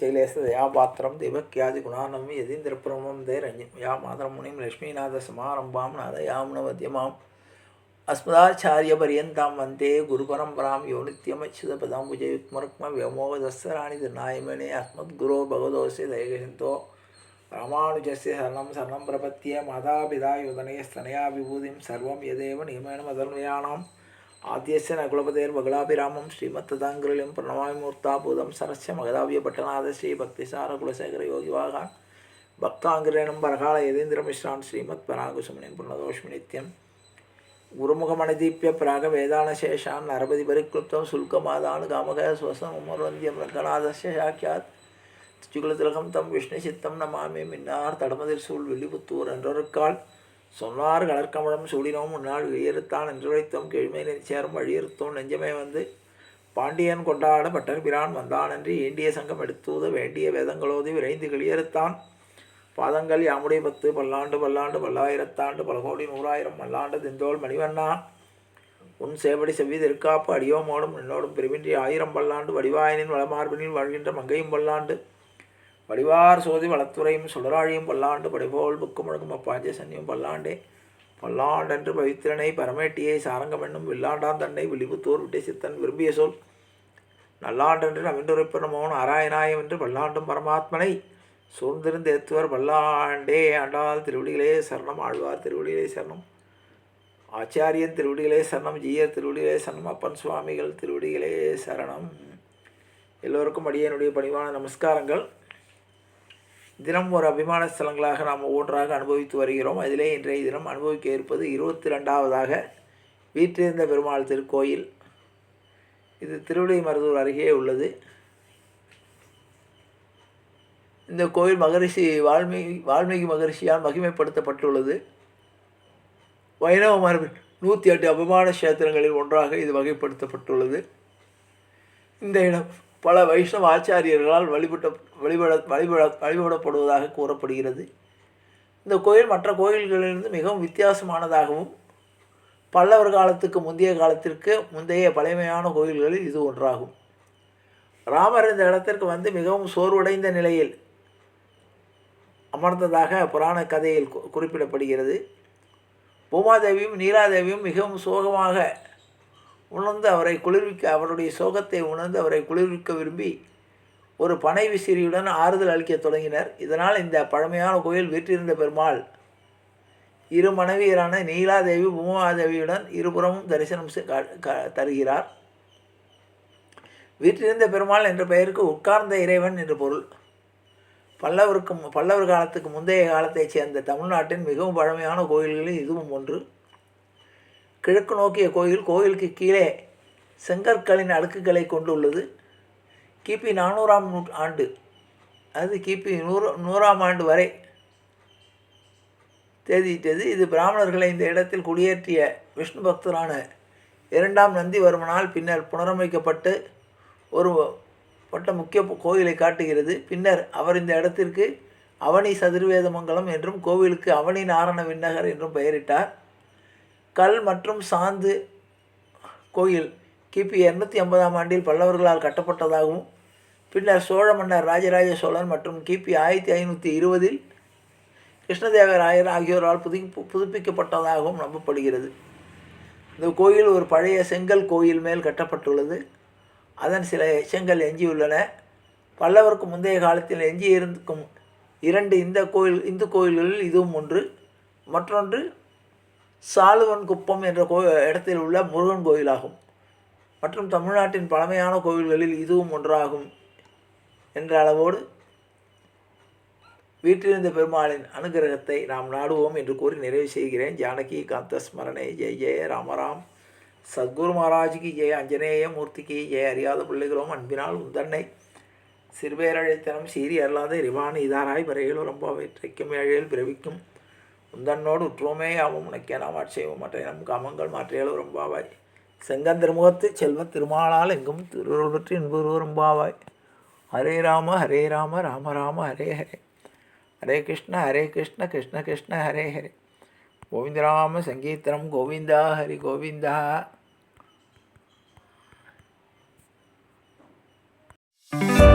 శైలేస్తదయా పాత్రం దైవక్యాది గుణానం యదీంద్ర బ్రహ్మం దైరంజం yeah మాతరం మునిం లక్ష్మీనాథ సమారంభాం నాదయామునవద్యమాం అస్మదాచార్యపర్యంతం వందే గురుపరంపరాం యో నిత్యమచ్యుతపదాం భుజయుత్మరుక్మ వ్యోమోగదస్సరాణి దినాయమణే అస్మద్గురో భగవదోసే దయగశంతో రామానుజస్య శరణం శరణం ప్రపత్య మాతాపితా యోదనయ స్తనయా విభూతిం సర్వం యదేవ నియమేణ మదన్వయాణం ஆத்தியஸ்ய நகுலபதேர் பகலாபிராமம் ஸ்ரீமத்ததாங்கிரிலும் பிரணவாமிமூர்த்தாபூதம் சரஸ்ய மகதாவிய பட்டநாத ஸ்ரீ பக்திசார குலசேகர யோகிவாக பக்தாங்கிரேனும் பரகால யதேந்திரமிஸ்ரான் ஸ்ரீமத் பராகுசுமனின் பிரணதோஷ்மி நித்யம் குருமுகமணிதீப்பிய பிராக வேதானசேஷான் நரபதி பரிக்ளுப்தம் சுல்கமாதானு காமக சுவசமுமர்வந்தியம் ரங்கநாதஸ்ய சாக்கியாத் சுகுலதிலகம் தம் விஷ்ணு சித்தம் நமாமே மின்னார் தடமதிர் சூழ் வில்லிபுத்தூர் என்றொருக்கால். சொன்னார் கலர்க்கமலம் சூடினோம். முன்னாள் வெளியறுத்தான் என்றுரைத்தோம் கீழ்மை நெறிச்சேரும் வழியறுத்தோம். நெஞ்சமே வந்து பாண்டியன் கொண்டாட பட்டர் பிரான் வந்தானன்றி ஏண்டிய சங்கம் எடுத்தூத வேண்டிய வேதங்களோது விரைந்து கிளியறுத்தான். பாதங்கள் யாமுடைய பத்து பல்லாண்டு பல்லாண்டு பல்லாயிரத்தாண்டு பல கோடி நூறாயிரம் பல்லாண்டு திந்தோள் மணிவண்ணா. உன் சேவடி செவ்வி திருக்காப்பு அடியோமோடும் என்னோடும் பிரிவின்றி ஆயிரம் பல்லாண்டு வடிவாயனின் வளமார்பினில் வாழ்கின்ற மங்கையும் பல்லாண்டு. வடிவார் சோதி வளத்துறையும் சுடராழியும் பல்லாண்டு படிபோல் புக்கு முழங்கும் அப்பாஞ்ச சன்னியும் பல்லாண்டே. பல்லாண்டென்று பவித்திரனை பரமேட்டியை சாரங்கம் என்னும் வில்லாண்டான் தன்னை விழிபுத்தூர் விட்டை சித்தன் விரும்பிய சொல். நல்லாண்டென்று நவின்றுரைப்பனமோன் ஆராயனாயம் என்று பல்லாண்டும் பரமாத்மனை சூழ்ந்திருந்து ஏத்துவர் பல்லாண்டே ஆண்டாள் திருவடிகளே சரணம் ஆழ்வார் திருவடிகளே சரணம். ஆச்சாரியன் திருவடிகளே சரணம் ஜீயர் திருவடிகளே சரணம் அப்பன் சுவாமிகள் திருவடிகளே சரணம். எல்லோருக்கும் அடியனுடைய பணிவான நமஸ்காரங்கள். தினம் ஒரு அபிமான ஸ்தலங்களாக நாம் ஒவ்வொன்றாக அனுபவித்து வருகிறோம். அதிலே இன்றைய தினம் அனுபவிக்க இருப்பது இருபத்தி ரெண்டாவதாக வீற்றிருந்த பெருமாள் திருக்கோயில். இது திருவிடைமருதூர் அருகே உள்ளது. இந்த கோயில் மகரிஷி வால்மீகி வால்மீகி மகரிஷியால் மகிமைப்படுத்தப்பட்டுள்ளது. வைணவ மரபின் நூற்றி எட்டு அபிமான கஷேத்திரங்களில் ஒன்றாக இது வகைப்படுத்தப்பட்டுள்ளது. இந்த இடம் பல வைஷ்ணவ ஆச்சாரியர்களால் வழிபட்ட வழிபட வழிபட வழிபடப்படுவதாக கூறப்படுகிறது. இந்த கோயில் மற்ற கோயில்களிலிருந்து மிகவும் வித்தியாசமானதாகவும் பல்லவர் காலத்துக்கு முந்தைய காலத்திற்கு முந்தைய பழமையான கோயில்களில் இது ஒன்றாகும். ராமர் இந்த இடத்திற்கு வந்து மிகவும் சோர்வடைந்த நிலையில் அமர்ந்ததாக புராண கதையில் குறிப்பிடப்படுகிறது. பூமாதேவியும் நீலாதேவியும் மிகவும் சோகமாக உணர்ந்து அவரை குளிர்விக்க அவருடைய சோகத்தை உணர்ந்து அவரை குளிர்விக்க விரும்பி ஒரு பனை விசிறியுடன் ஆறுதல் அளிக்க தொடங்கினர். இதனால் இந்த பழமையான கோயில் வீற்றிருந்த பெருமாள் இரு மனைவியரான நீலாதேவி பூமாதேவியுடன் இருபுறமும் தரிசனம் தருகிறார். வீற்றிருந்த பெருமாள் என்ற பெயருக்கு உட்கார்ந்த இறைவன் என்று பொருள். பல்லவருக்கு பல்லவர் காலத்துக்கு முந்தைய காலத்தைச் சேர்ந்த தமிழ்நாட்டின் மிகவும் பழமையான கோயில்களில் இதுவும் ஒன்று. கிழக்கு நோக்கிய கோயில் கோயிலுக்கு கீழே செங்கற்களின் அடுக்குகளை கொண்டுள்ளது. கிபி நானூறாம் நூ ஆண்டு. அது கிபி நூறு நூறாம் ஆண்டு வரை தேதியிட்டது. இது பிராமணர்களை இந்த இடத்தில் குடியேற்றிய விஷ்ணு பக்தரான இரண்டாம் நந்திவர்மனால் பின்னர் புனரமைக்கப்பட்டு ஒரு பட்ட முக்கிய கோயிலை காட்டுகிறது. பின்னர் அவர் இந்த இடத்திற்கு அவனி சதுர்வேதமங்கலம் என்றும் கோவிலுக்கு அவனி நாரண விண்ணகர் என்றும் பெயரிட்டார். கல் மற்றும் சாந்து கோயில் கிபி இரநூத்தி ஐம்பதாம் ஆண்டில் பல்லவர்களால் கட்டப்பட்டதாகவும் பின்னர் சோழ மன்னர் ராஜராஜ சோழன் மற்றும் கிபி ஆயிரத்தி ஐநூற்றி இருபதில் கிருஷ்ணதேவராயர் ஆகியோரால் புது புதுப்பிக்கப்பட்டதாகவும் நம்பப்படுகிறது. இந்த கோயில் ஒரு பழைய செங்கல் கோயில் மேல் கட்டப்பட்டுள்ளது. அதன் சில எச்சங்கள் எஞ்சியுள்ளன. பல்லவருக்கு முந்தைய காலத்தில் எஞ்சி இருக்கும் இரண்டு இந்த கோயில் இந்து கோயில்களில் இதுவும் ஒன்று. மற்றொன்று சாலுவன் குப்பம் என்ற கோ இடத்தில் உள்ள முருகன் கோயிலாகும். மற்றும் தமிழ்நாட்டின் பழமையான கோவில்களில் இதுவும் ஒன்றாகும் என்ற அளவோடு வீட்டிலிருந்த பெருமாளின் அனுகிரகத்தை நாம் நாடுவோம் என்று கூறி நிறைவு செய்கிறேன். ஜானகி காந்த ஸ்மரணே ஜெய ஜெய ராமராம் சத்குரு மகாராஜுக்கு ஜெய அஞ்சனேய மூர்த்திக்கு ஜெய அறியாத பிள்ளைகளும் அன்பினால் உந்தன்னை சிறுபேரழைத்தனம் சீரி அல்லாத இறைவான இதாராய் பிறையில் ரொம்ப வெற்றிக்கும் ஏழையில் பிறவிக்கும் உந்தன்னோடு உற்றுவமேயாவும் உனக்கே நாமாட் செய்வோம் மாட்டேன். நமக்கு அமங்கள் மாற்றியாலும் ரொம்பாவாய் செங்கந்தர் முகத்து செல்வ திருமாலால் எங்கும் திருவுருள் பற்றி இன்புருவ ரொம்பாவாய் ஹரே ராம ஹரே ராம ராம ராம ஹரே ஹரே. ஹரே கிருஷ்ண ஹரே கிருஷ்ண கிருஷ்ண கிருஷ்ண ஹரே ஹரே. கோவிந்தராம சங்கீர்த்தனம் கோவிந்தா ஹரி கோவிந்தா. thank you